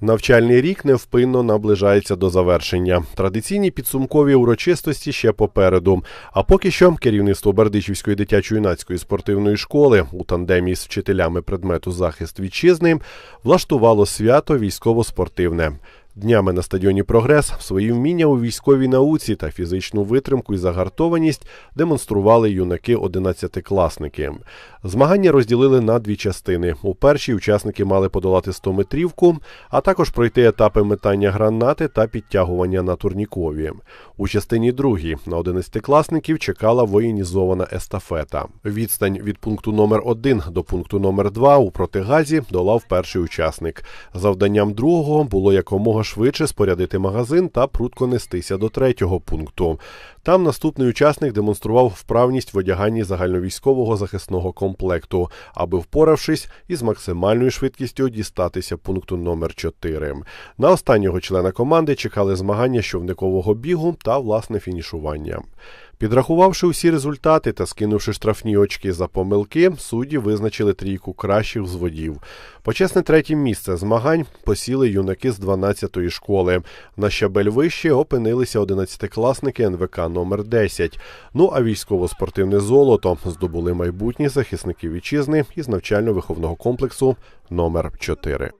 Навчальний рік невпинно наближається до завершення. Традиційні підсумкові урочистості ще попереду. А поки що керівництво Бердичівської дитячо-юнацької спортивної школи у тандемі з вчителями предмету захист вітчизни влаштувало свято військово-спортивне. Днями на стадіоні Прогрес свої вміння у військовій науці та фізичну витримку і загартованість демонстрували юнаки 11-класники. Змагання розділили на дві частини. У першій учасники мали подолати 100-метрівку, а також пройти етапи метання гранати та підтягування на турнікові. У частині другій на 11-класників чекала воєнізована естафета. Відстань від пункту номер 1 до пункту номер 2 у протигазі долав перший учасник. Завданням другого було якомога швидше спорядити магазин та прутко нестися до третього пункту. Там наступний учасник демонстрував вправність в одяганні загальновійськового захисного комплекту, аби, впоравшись із максимальною швидкістю дістатися пункту номер 4 На останнього члена команди чекали змагання щовникового бігу та власне фінішування. Підрахувавши усі результати та скинувши штрафні очки за помилки, судді визначили трійку кращих взводів. Почесне третє місце змагань посіли юнаки з 12-ї школи. На щабель вище опинилися 11-класники НВК номер 10 Ну а військово-спортивне золото здобули майбутні захисники вітчизни із навчально-виховного комплексу номер 4